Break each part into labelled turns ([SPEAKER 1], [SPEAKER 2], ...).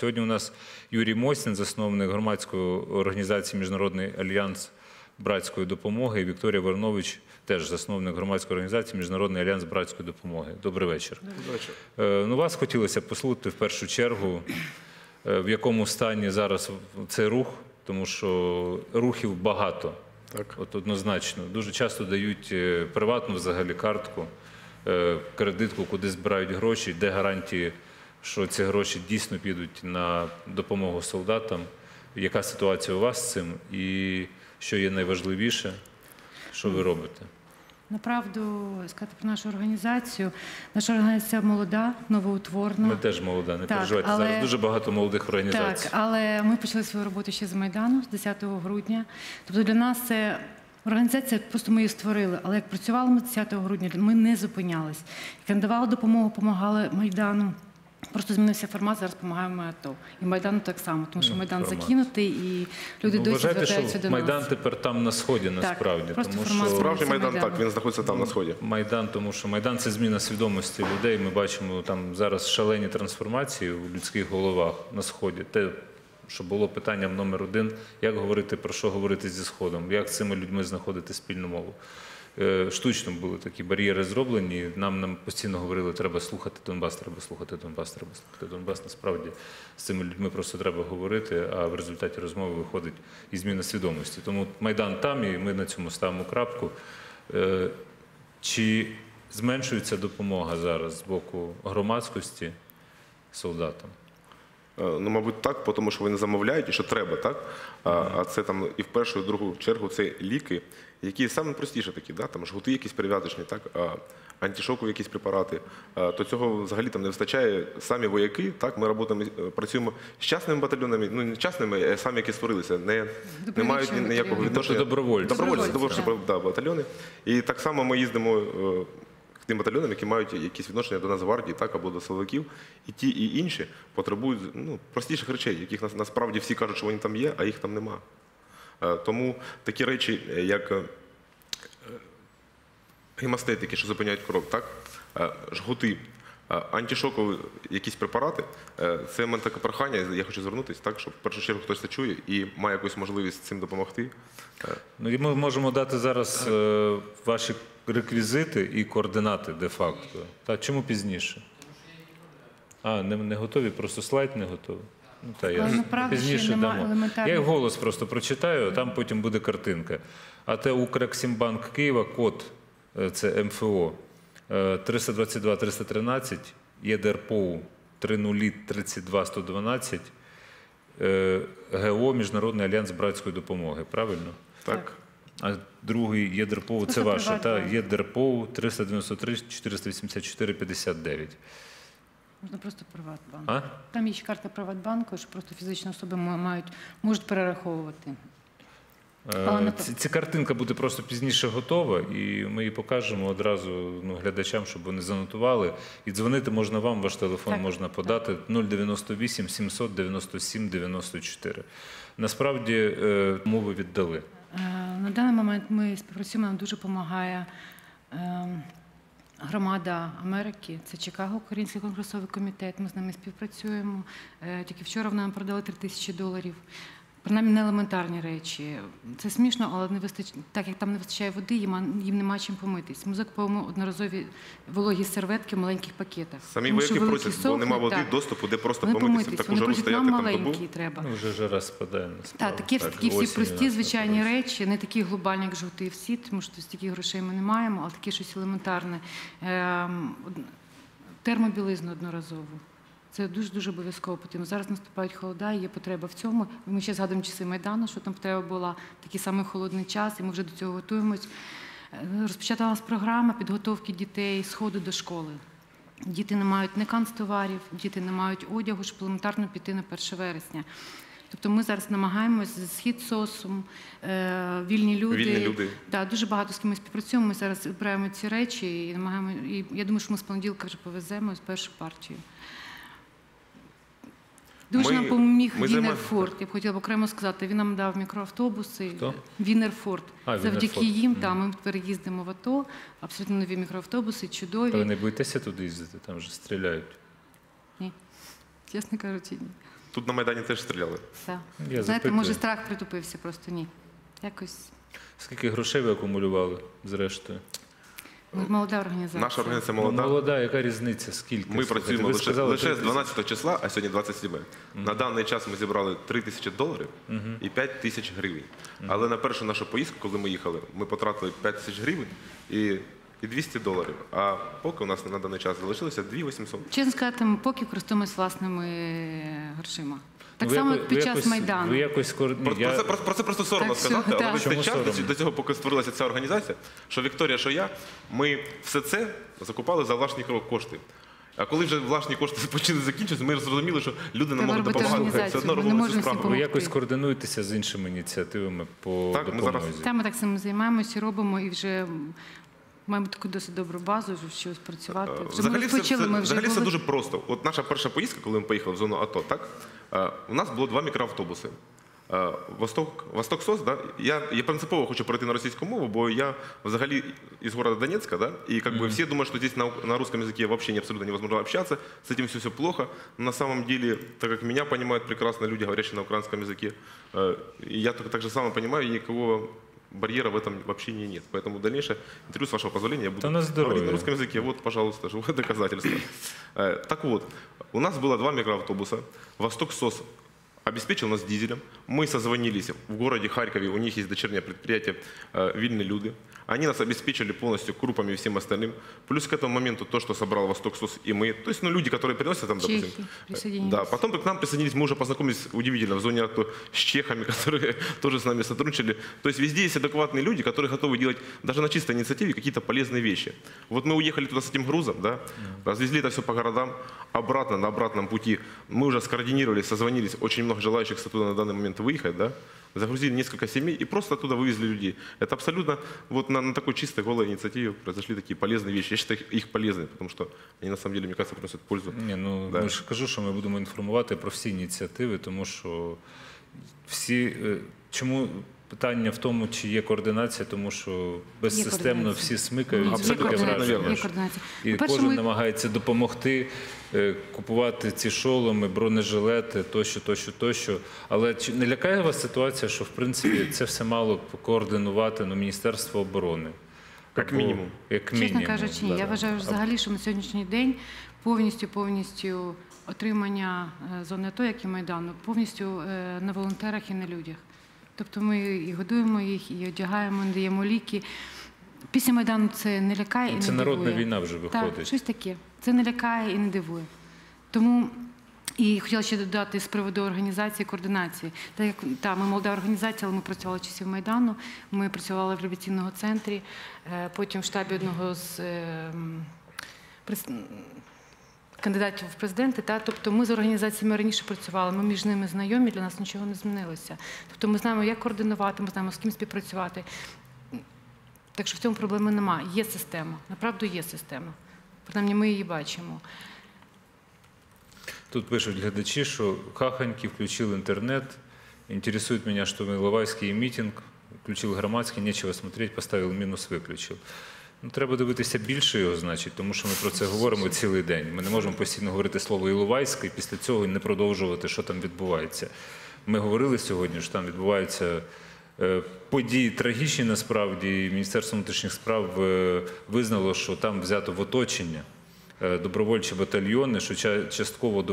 [SPEAKER 1] Сьогодні у нас Юрій Мосін, засновник громадської організації Міжнародний альянс братської допомоги, і Вікторія Вернович, теж засновник громадської організації Міжнародний альянс братської допомоги. Добрий вечір. Е, Ну, вас хотілося послухати в першу чергу, е, в якому стані зараз цей рух, тому що рухів багато.
[SPEAKER 2] Так.
[SPEAKER 1] От однозначно. Дуже часто дають е, приватну взагалі картку, кредитку, куди збирають гроші, де гарантії, що ці гроші дійсно підуть на допомогу солдатам. Яка ситуація у вас з цим? І що є найважливіше, що ви робите?
[SPEAKER 3] Направду сказати про нашу організацію. Наша організація молода, новоутворена.
[SPEAKER 1] Ми теж молода, не
[SPEAKER 3] Так,
[SPEAKER 1] переживайте.
[SPEAKER 3] але-
[SPEAKER 1] Зараз дуже багато молодих організацій.
[SPEAKER 3] Так, але ми почали свою роботу ще з Майдану, з 10 грудня. Тобто для нас це організація, просто ми її створили. Але як працювали ми 10 грудня, ми не зупинялись. Як надавали допомогу, допомагали Майдану. Просто змінився формат, зараз допомагаємо АТО. І Майдану так само, тому що
[SPEAKER 1] Ну,
[SPEAKER 3] Майдан
[SPEAKER 1] формат.
[SPEAKER 3] закинутий, і люди
[SPEAKER 1] Ну,
[SPEAKER 3] досі
[SPEAKER 1] вважаєте,
[SPEAKER 3] звертаються
[SPEAKER 1] що
[SPEAKER 3] до
[SPEAKER 1] Майдан тепер там на сході, насправді. тому що
[SPEAKER 2] Справжній майдан
[SPEAKER 3] Майдан.
[SPEAKER 2] так, він знаходиться там на сході.
[SPEAKER 1] Майдан, тому що Майдан це зміна свідомості людей. Ми бачимо там зараз шалені трансформації в людських головах на сході. Те, що було питанням номер один, як говорити про що говорити зі сходом, як з цими людьми знаходити спільну мову. Е, Штучно були такі бар'єри зроблені. Нам нам постійно говорили, треба слухати Донбас, треба слухати Донбас, треба слухати Донбас. Насправді з цими людьми просто треба говорити, а в результаті розмови виходить і зміна свідомості. Тому Майдан там, і ми на цьому ставимо крапку. Е, чи зменшується допомога зараз з боку громадськості солдатам?
[SPEAKER 2] Е, Ну, мабуть, так, тому що вони замовляють і що треба, так? А, а це там і в першу, і в другу чергу це ліки, які саме простіше такі, да? там жгути якісь перев'язочні, так? А, антишокові якісь препарати. А, то цього взагалі там не вистачає. Самі вояки, так, ми роботами, е, працюємо з частними батальйонами, ну не частними, а самі, які створилися, не, не мають ні- ніякого відношення.
[SPEAKER 1] Тобто добровольці.
[SPEAKER 2] Добровольці,
[SPEAKER 3] Добровольці,
[SPEAKER 2] добровольці, да, батальйони. І так само ми їздимо е, к тим батальйонам, які мають якісь відношення до Нацгвардії, так, або до силовиків. І ті, і інші потребують ну, простіших речей, яких нас- насправді всі кажуть, що вони там є, а їх там нема. Е, Тому такі речі, е, як е, гемостетики, що зупиняють кров, так? Жгути, антишокові якісь препарати. Це в мене таке прохання, я хочу звернутися, так, щоб в першу чергу хтось це чує і має якусь можливість цим допомогти.
[SPEAKER 1] Ну і ми можемо дати зараз ваші реквізити і координати де-факто. Та чому пізніше? А, не, не готові, просто слайд не готовий. Ну, та я пізніше дамо.
[SPEAKER 3] елементарних-
[SPEAKER 1] Я їх голос просто прочитаю, а там потім буде картинка. А те Укрексімбанк Києва, код е, це МФО е, 322 313, ЄДРПОУ 3032 112, е, ГО Міжнародний альянс братської допомоги. Правильно?
[SPEAKER 2] Так.
[SPEAKER 1] А другий ЄДРПОУ, це
[SPEAKER 3] Це
[SPEAKER 1] ваше, та ЄДРПОУ 393 484 59.
[SPEAKER 3] Можна просто Приватбанк.
[SPEAKER 1] А?
[SPEAKER 3] Там є ще карта Приватбанку, що просто фізичні особи мають, можуть перераховувати.
[SPEAKER 1] Е, Ці, ці картинка буде просто пізніше готова, і ми її покажемо одразу ну, глядачам, щоб вони занотували. І дзвонити можна вам, ваш телефон
[SPEAKER 3] Так,
[SPEAKER 1] можна подати 098 797 94. Насправді е, мови віддали.
[SPEAKER 3] Е, На даний момент ми співпрацюємо, нам дуже допомагає е, громада Америки. Це Чикаго, Український конгресовий комітет. Ми з ними співпрацюємо. Е, Тільки вчора нам продали 3 тисячі доларів. Принаймні не елементарні речі. Це смішно, але не вистач... так як там не вистачає води, їм, їм нема чим помитись. Ми закуповуємо одноразові вологі серветки в маленьких пакетах.
[SPEAKER 2] Самі
[SPEAKER 3] Тому
[SPEAKER 2] вояки просять, бо
[SPEAKER 3] сохнуть,
[SPEAKER 2] нема води,
[SPEAKER 3] так.
[SPEAKER 2] доступу, де просто
[SPEAKER 3] Вони
[SPEAKER 2] помитися
[SPEAKER 3] помитись.
[SPEAKER 2] таку
[SPEAKER 3] Вони
[SPEAKER 2] стояти
[SPEAKER 3] нам
[SPEAKER 2] там
[SPEAKER 3] маленькі треба.
[SPEAKER 1] Ну, вже жара спадає насправді.
[SPEAKER 3] Так, такі, такі всі
[SPEAKER 1] осінь
[SPEAKER 3] прості звичайні
[SPEAKER 1] почалась.
[SPEAKER 3] речі, не такі глобальні, як жовтий всі, тому що стільки грошей ми не маємо, але таке щось елементарне. Ем, термобілизну одноразову. Це дуже дуже обов'язково потрібно. Зараз наступають холода, і є потреба в цьому. Ми ще згадуємо часи Майдану, що там потреба була такий самий холодний час, і ми вже до цього готуємось. Е, Розпочаталась програма підготовки дітей з ходу до школи. Діти не мають не канцтоварів, діти не мають одягу, щоб елементарно піти на 1 вересня. Тобто ми зараз намагаємось з схід сосом, е, вільні люди.
[SPEAKER 2] Вільні люди.
[SPEAKER 3] Да, дуже багато з ким ми співпрацюємо. Ми зараз збираємо ці речі і намагаємо. І я думаю, що ми з понеділка вже повеземо з першу партію. Дуже
[SPEAKER 2] Ми-
[SPEAKER 3] нам допоміг
[SPEAKER 2] ми
[SPEAKER 3] Вінер
[SPEAKER 2] займа-
[SPEAKER 3] Я б хотіла б окремо сказати. Він нам дав мікроавтобуси.
[SPEAKER 1] Хто?
[SPEAKER 3] Вінер
[SPEAKER 1] А,
[SPEAKER 3] Завдяки
[SPEAKER 1] Форд.
[SPEAKER 3] їм та, ми переїздимо в АТО. Абсолютно нові мікроавтобуси, чудові.
[SPEAKER 1] Та ви не боїтеся туди їздити, там вже стріляють.
[SPEAKER 3] Ні. Чесно кажучи, ні.
[SPEAKER 2] Тут на Майдані теж стріляли.
[SPEAKER 3] Все.
[SPEAKER 1] Я
[SPEAKER 3] Знаєте,
[SPEAKER 1] запитую.
[SPEAKER 3] може страх притупився, просто ні. Якось
[SPEAKER 1] Скільки грошей ви акумулювали зрештою?
[SPEAKER 3] Молода організація.
[SPEAKER 2] Наша організація
[SPEAKER 1] Ну,
[SPEAKER 2] молода.
[SPEAKER 1] молода, яка різниця? Скільки?
[SPEAKER 2] Ми працюємо
[SPEAKER 1] ви
[SPEAKER 2] лише,
[SPEAKER 1] сказали,
[SPEAKER 2] лише з
[SPEAKER 1] 30.
[SPEAKER 2] 12 числа, а сьогодні 27. На даний час ми зібрали 3 тисячі доларів і 5 тисяч гривень. Але на першу нашу поїздку, коли ми їхали, ми потратили 5 тисяч гривень і, і 200 доларів. А поки у нас на даний час залишилося 2 800.
[SPEAKER 3] Чесно сказати, ми поки користуємося власними е, грошима. Так
[SPEAKER 1] Ну, ви
[SPEAKER 3] само, як під час
[SPEAKER 1] якось-
[SPEAKER 3] Майдану.
[SPEAKER 1] Ви якось кор-
[SPEAKER 2] Про,
[SPEAKER 1] я-
[SPEAKER 2] про, це, про, про це просто соромно
[SPEAKER 3] Так що,
[SPEAKER 2] сказати, але
[SPEAKER 3] так.
[SPEAKER 2] весь
[SPEAKER 1] Чому
[SPEAKER 2] цей час до,
[SPEAKER 1] соромно?
[SPEAKER 2] ці- до цього, поки створилася ця організація, що Вікторія, що я, ми все це закупали за власні кошти. А коли вже власні кошти почали закінчитися, ми зрозуміли, що люди
[SPEAKER 3] Треба
[SPEAKER 2] можуть
[SPEAKER 3] робити
[SPEAKER 2] допомагати. Все
[SPEAKER 3] організацію,
[SPEAKER 2] одно
[SPEAKER 3] ми не
[SPEAKER 2] робили цю
[SPEAKER 3] можемо
[SPEAKER 2] справу.
[SPEAKER 1] ви якось координуєтеся з іншими ініціативами по
[SPEAKER 2] Так, ми
[SPEAKER 1] допомозі?
[SPEAKER 2] зараз-
[SPEAKER 3] Та ми так само займаємося, і робимо і вже маємо таку досить добру базу, щоб щось працювати. Вже ми
[SPEAKER 2] Взагалі, все,
[SPEAKER 3] розпочали,
[SPEAKER 2] все,
[SPEAKER 3] ми вже
[SPEAKER 2] взагалі все
[SPEAKER 3] були-
[SPEAKER 2] дуже просто. От наша перша поїздка, коли ми поїхали в зону АТО, так у нас було два мікроавтобуси. Е, Восток, Восток СОС, да? я, я принципово хочу перейти на російську мову, бо я взагалі із города Донецка, да? и как бы все думают, что здесь на, на русском языке вообще не, абсолютно невозможно общаться, с этим все, все плохо. Но на самом деле, так как меня понимают прекрасно люди, говорящие на украинском языке, э, и я так, так же само понимаю, никакого барьера в этом вообще не нет. Поэтому дальнейшее интервью, с вашего позволения, я буду
[SPEAKER 1] Да на здоровье.
[SPEAKER 2] говорить на русском языке. Вот, пожалуйста, живое доказательство. Э, Так вот, у нас было два микроавтобуса. Восток СОС обеспечил нас дизелем. Мы созвонились в городе Харькове, у них есть дочернее предприятие э, «Вильные люди». Они нас обеспечили полностью крупами и всем остальным. Плюс к этому моменту то, что собрал Восток СОС и мы. То есть, ну, люди, которые приносят там,
[SPEAKER 3] Чехи
[SPEAKER 2] допустим...
[SPEAKER 3] присоединились.
[SPEAKER 2] Да, потом к нам присоединились, мы уже познакомились удивительно в зоне АТО с чехами, которые тоже с нами сотрудничали. То есть везде есть адекватные люди, которые готовы делать даже на чистой инициативе какие-то полезные вещи. Вот мы уехали туда с этим грузом, да, развезли это все по городам, обратно, на обратном пути мы уже скоординировались, созвонились, очень много желающих оттуда на данный момент выехать, да, загрузили несколько семей и просто оттуда вывезли людей. Это абсолютно вот на, на такой чистой голой инициативе произошли такие полезные вещи. Я считаю их полезными, потому что они на самом деле, мне кажется, приносят пользу.
[SPEAKER 1] Ні, ну
[SPEAKER 2] Да.
[SPEAKER 1] ми ж кажу, що ми будемо інформувати про всі ініціативи, тому що всі е, чому питання в тому, чи є координація, тому що безсистемно всі смикаються.
[SPEAKER 3] Є
[SPEAKER 1] таке враження.
[SPEAKER 3] є.
[SPEAKER 1] І кожен
[SPEAKER 3] ми-
[SPEAKER 1] намагається допомогти е, купувати ці шоломи, бронежилети, тощо, тощо, тощо. Але чи не лякає вас ситуація, що в принципі це все мало б координувати ну, Міністерство оборони?
[SPEAKER 2] Як
[SPEAKER 1] Або-
[SPEAKER 2] мінімум.
[SPEAKER 1] Як мінімум.
[SPEAKER 3] Чесно кажучи, ні.
[SPEAKER 1] да.
[SPEAKER 3] Я вважаю взагалі, що на сьогоднішній день повністю повністю отримання е, зони АТО, як і Майдану, повністю е, на волонтерах і на людях. Тобто ми і годуємо їх, і одягаємо, даємо ліки. Після Майдану це не лякає і не
[SPEAKER 1] Це народна
[SPEAKER 3] дивує.
[SPEAKER 1] війна вже виходить.
[SPEAKER 3] Так, щось таке. Це не лякає і не дивує. Тому і хотіла ще додати з приводу організації координації. Так як та, ми молода організація, але ми працювали часів Майдану. Ми працювали в революційному центрі, е, потім в штабі одного з е, прес- кандидатів в президенти. Та, тобто ми з організаціями раніше працювали, ми між ними знайомі, для нас нічого не змінилося. Тобто ми знаємо, як координувати, ми знаємо, з ким співпрацювати. Так що в цьому проблеми немає. Є система. Направду є система. Принаймні, ми її бачимо.
[SPEAKER 1] Тут пишуть глядачі, що хаханьки включил интернет. Интересует меня, что Миловайський митинг, включил громадський, нечего смотреть, поставил мінус, виключив. Ну, треба дивитися більше його, значить, тому що ми про це говоримо цілий день. Ми не можемо постійно говорити слово Іловайська і після цього не продовжувати, що там відбувається. Ми говорили сьогодні, що там відбуваються е, події трагічні насправді. і Міністерство внутрішніх справ е, визнало, що там взято в оточення е, добровольчі батальйони, що частково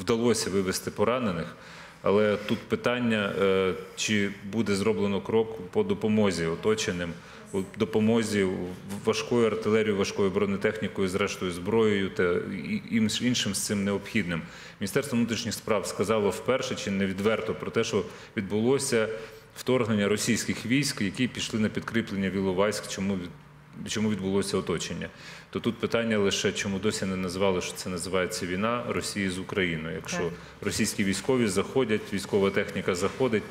[SPEAKER 1] вдалося вивести поранених. Але тут питання, чи буде зроблено крок по допомозі оточеним, у допомозі важкою артилерією, важкою бронетехнікою, зрештою зброєю та іншим з цим необхідним. Міністерство внутрішніх справ сказало вперше чи не відверто про те, що відбулося вторгнення російських військ, які пішли на підкріплення в Іловайськ, чому від- чому відбулося оточення. То тут питання лише, чому досі не назвали, що це називається війна Росії з Україною. Якщо російські військові заходять, військова техніка заходить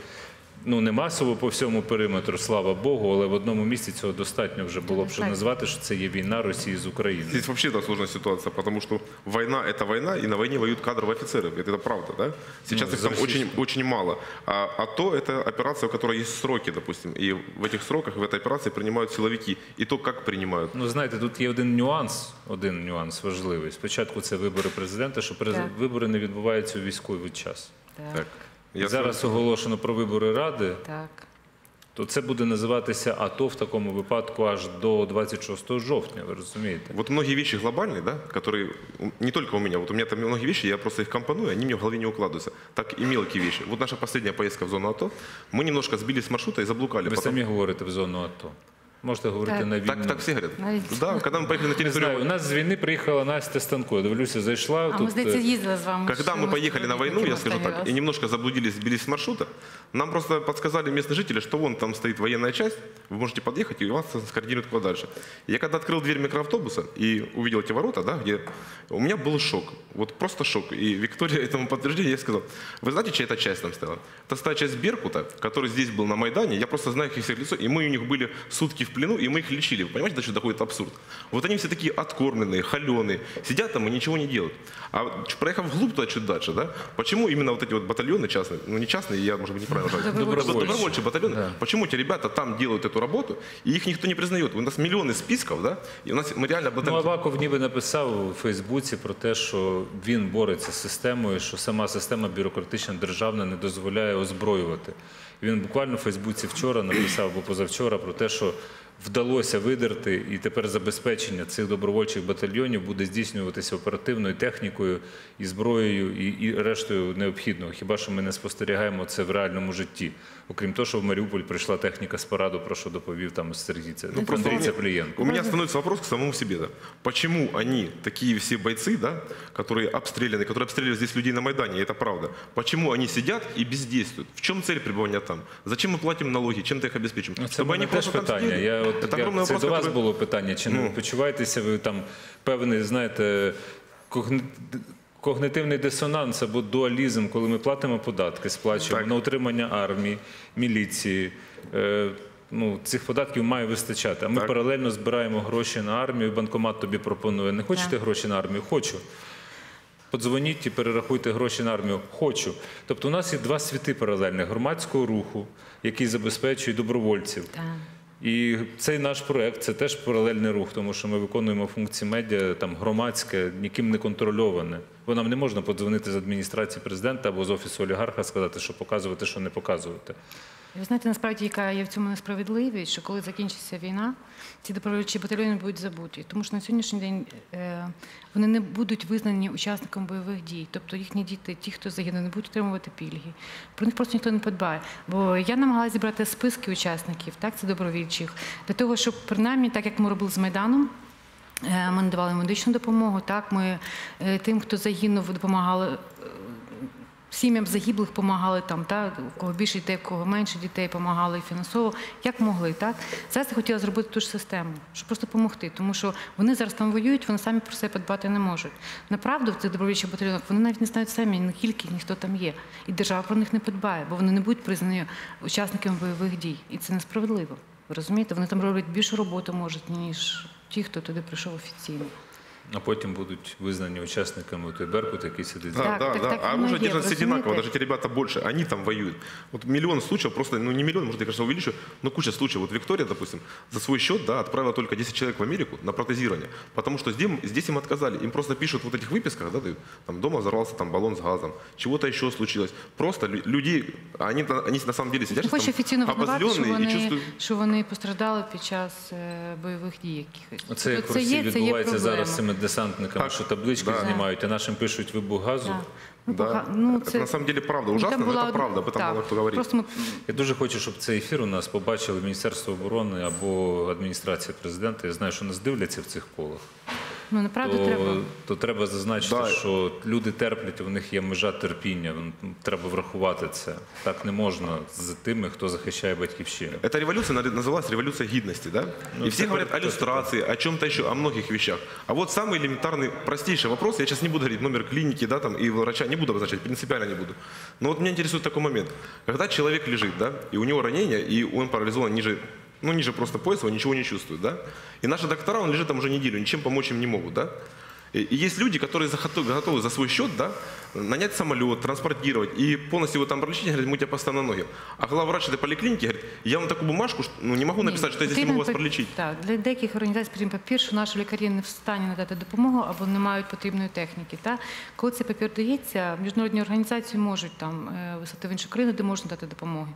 [SPEAKER 1] Ну не масово по всьому периметру, слава Богу, але в одному місці цього достатньо вже було б, щоб
[SPEAKER 3] Так.
[SPEAKER 1] назвати, що це є війна Росії з Україною.
[SPEAKER 2] Здесь вообще да, сложная ситуация, потому что война – это война, и на войне воюют кадровые офицеры. Это, это правда, да? Сейчас
[SPEAKER 1] Ну,
[SPEAKER 2] их там
[SPEAKER 1] за
[SPEAKER 2] очень, очень мало. А, а то это операция, у которой есть сроки, допустим. И в этих сроках, в этой операции принимают силовики. И то, как принимают.
[SPEAKER 1] Ну, знаєте, тут є один нюанс, один нюанс важливий. Спочатку це вибори президента, що през-
[SPEAKER 3] Так.
[SPEAKER 1] вибори не відбуваються у військовий час.
[SPEAKER 2] Так. Я
[SPEAKER 1] Зараз оголошено про вибори ради,
[SPEAKER 3] Так.
[SPEAKER 1] то це буде називатися АТО в такому випадку аж до 26 жовтня. Ви розумієте?
[SPEAKER 2] Вот многие вещи глобальные, да, которые у- не только у меня, вот у меня там многие вещи, я просто их компоную, они мне в голове не укладываются. Так и мелкие вещи. Вот наша последняя поездка в зону АТО, мы немножко сбились с маршрута и заблукали.
[SPEAKER 1] Ви
[SPEAKER 2] Потом-
[SPEAKER 1] самі говорите в зону АТО. Можете говорити
[SPEAKER 3] Так.
[SPEAKER 1] на війну.
[SPEAKER 2] Так, так все говорят.
[SPEAKER 3] Навіть-
[SPEAKER 2] Да, когда мы поехали на
[SPEAKER 1] Не
[SPEAKER 2] территорию...
[SPEAKER 1] знаю, у нас з війни приїхала Настя Станко. Дивлюся, зайшла.
[SPEAKER 3] А ми,
[SPEAKER 1] тут,
[SPEAKER 3] здається,
[SPEAKER 1] е,
[SPEAKER 3] їздили з вами.
[SPEAKER 2] Когда
[SPEAKER 3] що
[SPEAKER 2] мы поехали на войну, я
[SPEAKER 3] співробітники
[SPEAKER 2] скажу
[SPEAKER 3] останній
[SPEAKER 2] так,
[SPEAKER 3] раз.
[SPEAKER 2] и немножко заблудились, сбились с маршрута, нам просто подсказали местные жители, что вон там стоит военная часть, вы можете подъехать, и вас скоординируют куда дальше. Я когда открыл дверь микроавтобуса и увидел эти ворота, да, где у меня был шок, вот просто шок. И Виктория этому подтверждение, я сказал, вы знаете, чья эта часть там стояла? Это стая часть Беркута, который здесь был на Майдане, я просто знаю их всех лицо, и мы у них были сутки в плену, и мы их лечили. Вы понимаете, до чего доходит абсурд? Вот они все такие откормленные, холеные, сидят там и ничего не делают. А ч- проехав вглубь туда чуть дальше, да, почему именно вот эти вот батальоны частные, ну не частные, я, может быть, неправильно говорю,
[SPEAKER 1] Добровольчие.
[SPEAKER 2] добровольчие батальоны,
[SPEAKER 1] Да.
[SPEAKER 2] почему эти ребята там делают эту работу, и их никто не признает? У нас миллионы списков, да, и у нас мы реально
[SPEAKER 1] Ну,
[SPEAKER 2] обладаем...
[SPEAKER 1] Аваков ніби написав у Фейсбуці про те, що він бореться з системою, що сама система бюрократична державна не дозволяє озброювати. І він буквально в Фейсбуці вчора написав або позавчора про те, що вдалося видерти, і тепер забезпечення цих добровольчих батальйонів буде здійснюватися оперативною технікою і зброєю, і, і рештою необхідного. Хіба що ми не спостерігаємо це в реальному житті? Окрім того, що в Маріуполь прийшла техніка з параду, про що доповів там Сергій Це-
[SPEAKER 2] Ну, просто
[SPEAKER 1] Андрій
[SPEAKER 2] у меня-
[SPEAKER 1] Цеплієнко.
[SPEAKER 2] У меня становится вопрос к самому себе, да. Почему они, такие все бойцы, да, которые обстреляны, которые обстреливали здесь людей на Майдане, и это правда, почему они сидят и бездействуют? В чем цель пребывания там? Зачем мы платим налоги? Чем-то их обеспечим?
[SPEAKER 1] Ну, Це в мене теж питання. Я, от,
[SPEAKER 2] это
[SPEAKER 1] я,
[SPEAKER 2] огромный
[SPEAKER 1] це
[SPEAKER 2] вопрос,
[SPEAKER 1] до вас
[SPEAKER 2] который-
[SPEAKER 1] було питання. Чи не
[SPEAKER 2] Ну.
[SPEAKER 1] почуваєтеся ви там певний, знаєте, когни... когнитивний дисонанс або дуалізм, коли ми платимо податки, сплачуємо
[SPEAKER 2] Так.
[SPEAKER 1] на утримання армії, міліції. Е, ну, цих податків має вистачати. А ми
[SPEAKER 2] Так.
[SPEAKER 1] паралельно збираємо гроші на армію. Банкомат тобі пропонує. Не хочете
[SPEAKER 3] Так.
[SPEAKER 1] гроші на армію? Хочу. Подзвоніть і перерахуйте гроші на армію. Хочу. Тобто у нас є два світи паралельних громадського руху, який забезпечує добровольців.
[SPEAKER 3] Так.
[SPEAKER 1] І цей наш проект це теж паралельний рух, тому що ми виконуємо функції медіа там громадське, ніким не контрольоване. Бо нам не можна подзвонити з адміністрації президента або з офісу олігарха, сказати, що показувати, що не показувати.
[SPEAKER 3] Ви знаєте, насправді, яка є в цьому несправедливість, що коли закінчиться війна, ці добровольчі батальйони будуть забуті. Тому що на сьогоднішній день е, вони не будуть визнані учасниками бойових дій. Тобто їхні діти, ті, хто загине, не будуть отримувати пільги. Про них просто ніхто не подбає. Бо я намагалася зібрати списки учасників, так, це добровольчих, для того, щоб принаймні, так як ми робили з Майданом, е, ми надавали медичну допомогу. Так, ми е, тим, хто загинув, допомагали сім'ям загиблих допомагали там, та, у кого більше дітей, у кого менше дітей, допомагали фінансово, як могли. Так? Зараз я хотіла зробити ту ж систему, щоб просто допомогти, тому що вони зараз там воюють, вони самі про себе подбати не можуть. Направду в цих добровольчих батальйонах вони навіть не знають самі, наскільки ніхто там є. І держава про них не подбає, бо вони не будуть признані учасниками бойових дій. І це несправедливо. Ви розумієте? Вони там роблять більшу роботу можуть, ніж ті, хто туди прийшов офіційно.
[SPEAKER 1] А потім будуть визнані учасниками той Беркут, який сидить за
[SPEAKER 2] Да,
[SPEAKER 3] Так,
[SPEAKER 2] да,
[SPEAKER 3] так,
[SPEAKER 2] да.
[SPEAKER 3] так
[SPEAKER 2] а
[SPEAKER 3] оно
[SPEAKER 2] уже
[SPEAKER 3] и
[SPEAKER 2] держат
[SPEAKER 3] есть,
[SPEAKER 2] все одинаково,
[SPEAKER 3] разумеете?
[SPEAKER 2] даже эти ребята больше, они там воюют. Вот миллион случаев, просто, ну не миллион, может, я, конечно, увеличу, но куча случаев. Вот Виктория, допустим, за свой счет, да, отправила только 10 человек в Америку на протезирование, потому что здесь, здесь им отказали. Им просто пишут в вот этих выписках, да, дают, там дома взорвался там баллон с газом, чего-то еще случилось. Просто лю- людей, они, они на самом деле сидят
[SPEAKER 3] Не
[SPEAKER 2] там
[SPEAKER 3] хочу офіційно визнавати, що
[SPEAKER 2] обозленные и
[SPEAKER 3] вони,
[SPEAKER 2] чувствуют...
[SPEAKER 3] що вони постраждали під час е, бойових дій якихось.
[SPEAKER 1] Оце як
[SPEAKER 3] Тобто
[SPEAKER 1] в Росії
[SPEAKER 3] є- це є
[SPEAKER 1] відбувається зараз з
[SPEAKER 3] проблема.
[SPEAKER 1] цими десантниками,
[SPEAKER 2] Так.
[SPEAKER 1] що таблички
[SPEAKER 2] Да.
[SPEAKER 1] знімають, а нашим пишуть вибух газу.
[SPEAKER 3] Так. Ну,
[SPEAKER 2] Да.
[SPEAKER 3] пока- ну,
[SPEAKER 2] Это
[SPEAKER 3] це-
[SPEAKER 2] на самом деле правда.
[SPEAKER 3] Ну, там
[SPEAKER 2] Ужасно, но
[SPEAKER 3] була
[SPEAKER 2] это
[SPEAKER 3] одна-
[SPEAKER 2] правда, об этом
[SPEAKER 3] так.
[SPEAKER 2] мало кто говорит.
[SPEAKER 3] Просто ми
[SPEAKER 1] Я дуже хочу, щоб цей ефір у нас побачили Міністерство оборони або адміністрація президента. Я знаю, що нас дивляться в цих колах.
[SPEAKER 3] ну направду
[SPEAKER 1] то,
[SPEAKER 3] треба.
[SPEAKER 1] то треба зазначити,
[SPEAKER 2] Да.
[SPEAKER 1] що люди терплять, у них є межа терпіння. Ну, Треба врахувати це. Так не можна з тими, хто захищає батьківщину.
[SPEAKER 2] Эта революция на- называлась революция гидности, да?
[SPEAKER 1] Ну,
[SPEAKER 2] и все
[SPEAKER 1] это
[SPEAKER 2] говорят о
[SPEAKER 1] кто-
[SPEAKER 2] люстрации, о чем-то еще, о многих вещах. А вот самый элементарный, простейший вопрос, я сейчас не буду говорить номер клиники, да, там, и врача, не буду обозначать, принципиально не буду. Но вот меня интересует такой момент. Когда человек лежит, да, и у него ранение, и он парализован ниже, ну, ниже просто пояса, он ничего не чувствует, да? И наши доктора, он лежит там уже неделю, ничем помочь им не могут, да? И и есть люди, которые захото- готовы за свой счет да, нанять самолет, транспортировать и полностью его там пролечить, говорит, мы тебя поставим на ноги. А главврач этой поликлиники говорит, я вам такую бумажку что- ну, не могу написать, что я здесь не могу вас
[SPEAKER 3] потрібен
[SPEAKER 2] пролечить.
[SPEAKER 3] пап- Так, для деяких організацій потрібен папір, що наші лікарі не в стані надати допомогу або не мають потрібної техніки. Та? Коли цей папір дається, міжнародні організації можуть там е, висити в іншу країну, де можна дати допомогу.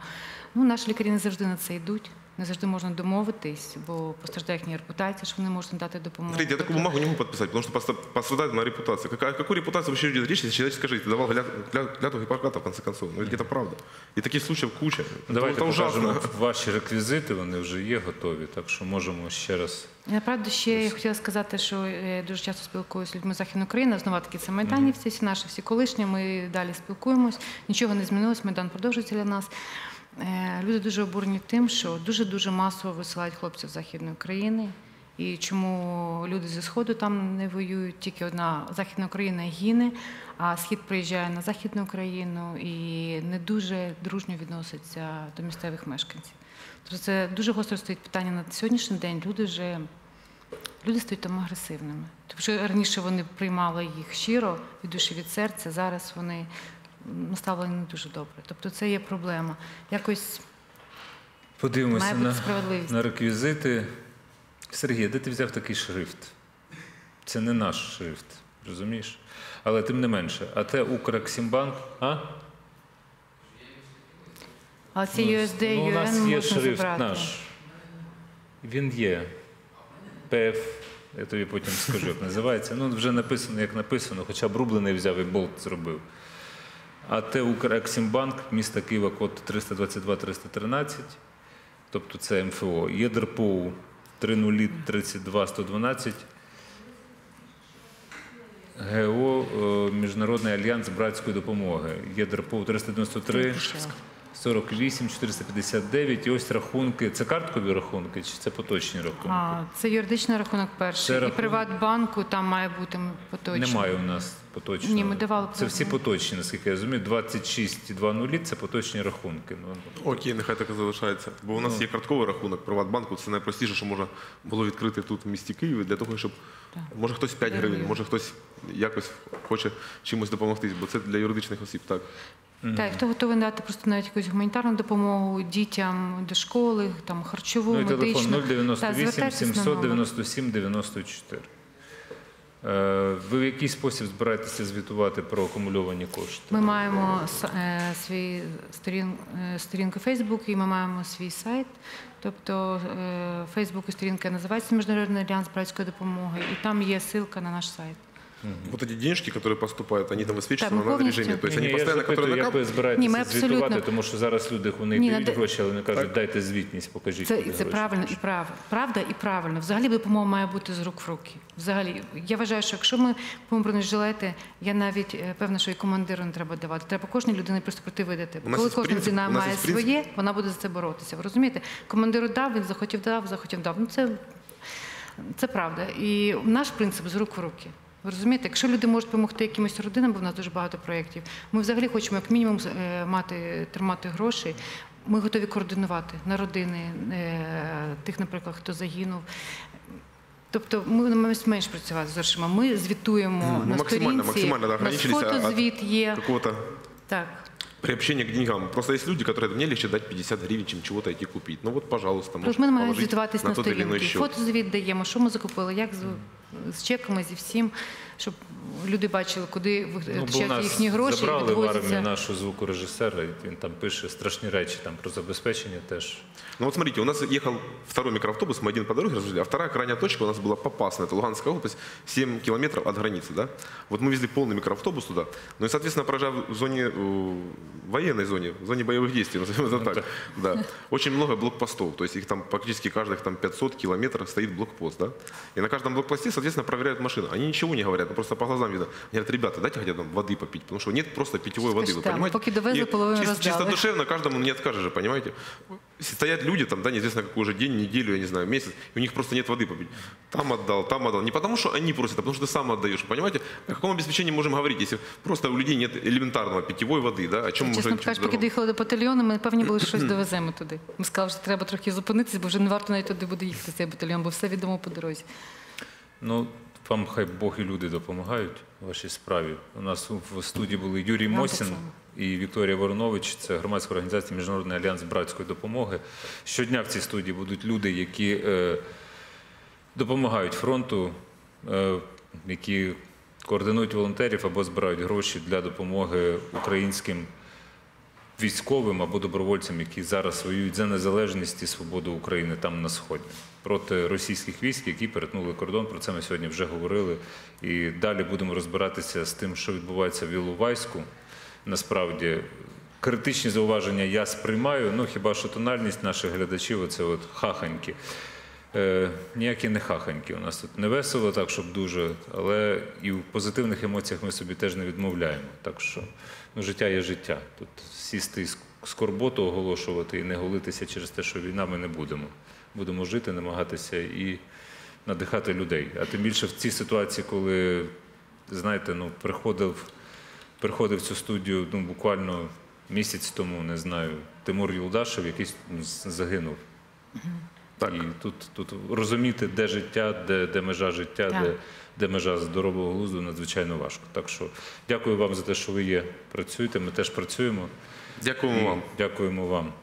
[SPEAKER 3] Ну, наші лікарі не завжди на це йдуть, Не завжди можна домовитись, бо постраждає їхня репутація, що вони можуть надати допомогу.
[SPEAKER 2] Смотрите, я такую
[SPEAKER 3] Тобто-
[SPEAKER 2] бумагу не могу подписать, потому что пострадает моя репутация. Какая, о какой репутации вообще идет речь, если человек, скажите, давал кля- кля- клятву Гиппократа, в конце концов? Ну, ведь это правда. И таких случаев куча.
[SPEAKER 1] Давайте
[SPEAKER 2] это ужасно.
[SPEAKER 1] ваші реквізити, вони вже є готові, так що можемо ще раз.
[SPEAKER 3] Направду ще я хотіла сказати, що я дуже часто спілкуюся з людьми Західної України. Знову таки, це майданівці, всі наші, всі колишні. Ми далі спілкуємось. Нічого не змінилось, майдан продовжується для нас. Е, Люди дуже обурені тим, що дуже дуже масово висилають хлопців з Західної України. І чому люди зі сходу там не воюють? Тільки одна західна Україна гине, а схід приїжджає на західну Україну і не дуже дружньо відноситься до місцевих мешканців. Тобто це дуже гостро стоїть питання на сьогоднішній день. Люди вже люди стають там агресивними. Тому що раніше вони приймали їх щиро, від душі від серця. Зараз вони наставлені не дуже добре. Тобто це є проблема. Якось
[SPEAKER 1] Подивимося
[SPEAKER 3] Має бути
[SPEAKER 1] на,
[SPEAKER 3] справедливість.
[SPEAKER 1] на реквізити. Сергій, де ти взяв такий шрифт? Це не наш шрифт, розумієш? Але тим не менше, а те Укрексімбанк, а?
[SPEAKER 3] але ці USD,
[SPEAKER 1] ну, у нас
[SPEAKER 3] UN
[SPEAKER 1] є
[SPEAKER 3] можна
[SPEAKER 1] шрифт
[SPEAKER 3] забрати.
[SPEAKER 1] наш. Він є. ПФ, я тобі потім скажу, як називається. Ну, вже написано, як написано, хоча б рублений взяв і болт зробив. А те Укрексімбанк, міста Києва, код 322-313, тобто це МФО. Є ДРПУ 3032-112, ГО Міжнародний альянс братської допомоги. Є ДРПУ 393, 48, 459. І ось рахунки. Це карткові рахунки чи це поточні рахунки?
[SPEAKER 3] А, це юридичний рахунок перший.
[SPEAKER 1] Це
[SPEAKER 3] І
[SPEAKER 1] рахунок-
[SPEAKER 3] Приватбанку там має бути поточний.
[SPEAKER 1] Немає у нас поточного.
[SPEAKER 3] Ні, ми давали
[SPEAKER 1] Це всі поточні, наскільки я розумію. 26,2 це поточні рахунки. Ну,
[SPEAKER 2] Окей, нехай так і залишається. Бо у нас є картковий рахунок Приватбанку, це найпростіше, що можна було відкрити тут в місті Києві для того, щоб може хтось 5 гривень, може хтось якось хоче чимось допомогти, бо це для юридичних осіб так.
[SPEAKER 3] Так, хто готовий надати просто навіть якусь гуманітарну допомогу дітям до школи, там харчову,
[SPEAKER 1] ну і телефон
[SPEAKER 3] медичну.
[SPEAKER 1] 098
[SPEAKER 3] на номер.
[SPEAKER 1] 797 94. Е, Ви в який спосіб збираєтеся звітувати про акумульовані кошти?
[SPEAKER 3] Ми маємо е, свій сторін, е, сторінку Facebook і ми маємо свій сайт. Тобто е, Фейсбук сторінка називається Міжнародний альянс братської допомоги, і там є ссылка на наш сайт.
[SPEAKER 2] Вот эти денежки, которые поступают, они там высвечиваются
[SPEAKER 3] Так, мы
[SPEAKER 2] на
[SPEAKER 3] полностью-
[SPEAKER 2] режиме. То есть
[SPEAKER 1] Ні,
[SPEAKER 2] они
[SPEAKER 1] я
[SPEAKER 2] постоянно,
[SPEAKER 1] запитую,
[SPEAKER 2] которые
[SPEAKER 1] як ви
[SPEAKER 2] накап...
[SPEAKER 3] Ні,
[SPEAKER 1] збираєтеся
[SPEAKER 3] ми абсолютно-
[SPEAKER 1] звітувати, тому що зараз люди вони
[SPEAKER 3] Ні,
[SPEAKER 1] дають
[SPEAKER 3] наде-
[SPEAKER 1] гроші, але вони кажуть, дайте звітність, покажіть.
[SPEAKER 3] Це,
[SPEAKER 1] куди
[SPEAKER 3] це
[SPEAKER 1] гроші
[SPEAKER 3] правильно і
[SPEAKER 1] пішли.
[SPEAKER 3] прав, правда і правильно. Взагалі допомога має бути з рук в руки. Взагалі, я вважаю, що якщо ми будемо бронежилети, я навіть е, певна, що і командиру не треба давати. Треба кожній людині просто проти видати.
[SPEAKER 2] У нас
[SPEAKER 3] Коли
[SPEAKER 2] є
[SPEAKER 3] кожна
[SPEAKER 2] принцип-
[SPEAKER 3] людина
[SPEAKER 2] у нас
[SPEAKER 3] має
[SPEAKER 2] є принцип-
[SPEAKER 3] своє, вона буде за це боротися. Ви розумієте? Командиру дав, він захотів дав, захотів дав. Ну це, це правда. І наш принцип з рук в руки. Ви розумієте, якщо люди можуть допомогти якимось родинам, бо в нас дуже багато проєктів, ми взагалі хочемо як мінімум е, мати тримати гроші. Ми готові координувати на родини е, тих, наприклад, хто загинув. Тобто ми намагаємося менш працювати з грошима. Ми звітуємо
[SPEAKER 2] Ну,
[SPEAKER 3] на
[SPEAKER 2] максимально,
[SPEAKER 3] сторінці.
[SPEAKER 2] максимально, да,
[SPEAKER 3] у нас фотозвіт є.
[SPEAKER 2] Какого-то
[SPEAKER 3] Так.
[SPEAKER 2] приобщения к деньгам. Просто есть люди, которые мне легче дать 50 гривен, чем чего-то идти купить. Ну вот, пожалуйста, можете
[SPEAKER 3] ми намагаємося звітуватись
[SPEAKER 2] на
[SPEAKER 3] на сторінки. Фотозвіт даємо, що ми закупили, як з, з чеками, зі всім, щоб люди бачили, куди
[SPEAKER 1] Ну, бо у
[SPEAKER 3] витрачати
[SPEAKER 1] нас
[SPEAKER 3] їхні гроші,
[SPEAKER 1] забрали в
[SPEAKER 3] відвозяться.
[SPEAKER 1] армію нашого звукорежисера, і він там пише страшні речі там про забезпечення теж.
[SPEAKER 2] Ну вот смотрите, у нас ехал второй микроавтобус, мы один по дороге разжили, а вторая крайняя точка у нас была Попасная, это Луганская область, 7 километров от границы, да? Вот мы везли полный микроавтобус туда, ну и, соответственно, проезжая в зоне, э, военной зоне, в зоне боевых действий, назовем это так, да, очень много блокпостов, то есть их там практически каждых там 500 километров стоит блокпост, да? И на каждом блокпосте, соответственно, проверяют машину. Они ничего не говорят, ну, просто по глазам видно. Говорят, ребята, дайте хотя бы там воды попить, потому что нет просто питьевой воды, вы
[SPEAKER 3] Скажите, а мы
[SPEAKER 2] понимаете?
[SPEAKER 3] поки довезли,
[SPEAKER 2] И
[SPEAKER 3] половину
[SPEAKER 2] чисто,
[SPEAKER 3] раздали.
[SPEAKER 2] чисто душевно каждому не откажешь же, понимаете? Стоят люди там, да, неизвестно какой уже день, неделю, я не знаю, месяц, и у них просто нет воды попить. Там отдал, там отдал. Не потому, что они просят, а потому, что ты сам отдаешь, понимаете? О каком обеспечении можем говорить, если просто у людей нет элементарного питьевой воды, да? О чем мы
[SPEAKER 3] Чесно
[SPEAKER 2] можем
[SPEAKER 3] кажучи, поки доїхали до батальйону, ми певні були, що щось довеземо туди. Ми сказали, що треба трохи зупинитися, бо вже не варто навіть туди буде їхати цей батальйон, бо все відомо по дорозі.
[SPEAKER 1] Ну, вам хай Бог і люди допомагають у вашій справі. У нас в студії були Юрій
[SPEAKER 3] Вам
[SPEAKER 1] Мосін
[SPEAKER 3] само.
[SPEAKER 1] і Вікторія Воронович. Це громадська організація Міжнародний альянс братської допомоги. Щодня в цій студії будуть люди, які е, допомагають фронту, е, які координують волонтерів або збирають гроші для допомоги українським військовим або добровольцям, які зараз воюють за незалежність і свободу України там на сході проти російських військ, які перетнули кордон. Про це ми сьогодні вже говорили. І далі будемо розбиратися з тим, що відбувається в Іловайську. Насправді критичні зауваження я сприймаю. Ну хіба що тональність наших глядачів оце от хаханьки. Е, ніякі не хаханьки. У нас тут не весело, так щоб дуже, але і в позитивних емоціях ми собі теж не відмовляємо. Так що ну, життя є життя. Тут сісти і ск- скорботу оголошувати і не голитися через те, що війна ми не будемо. Будемо жити, намагатися і надихати людей. А тим більше в цій ситуації, коли знаєте, ну приходив, приходив в цю студію ну, буквально місяць тому, не знаю, Тимур Юлдашев, який з- загинув.
[SPEAKER 2] Так.
[SPEAKER 1] І тут, тут розуміти, де життя, де, де межа життя,
[SPEAKER 3] Так.
[SPEAKER 1] де, де межа здорового глузду, надзвичайно важко. Так що дякую вам за те, що ви є, працюєте. Ми теж працюємо.
[SPEAKER 2] Дякуємо
[SPEAKER 1] І
[SPEAKER 2] вам.
[SPEAKER 1] Дякуємо вам.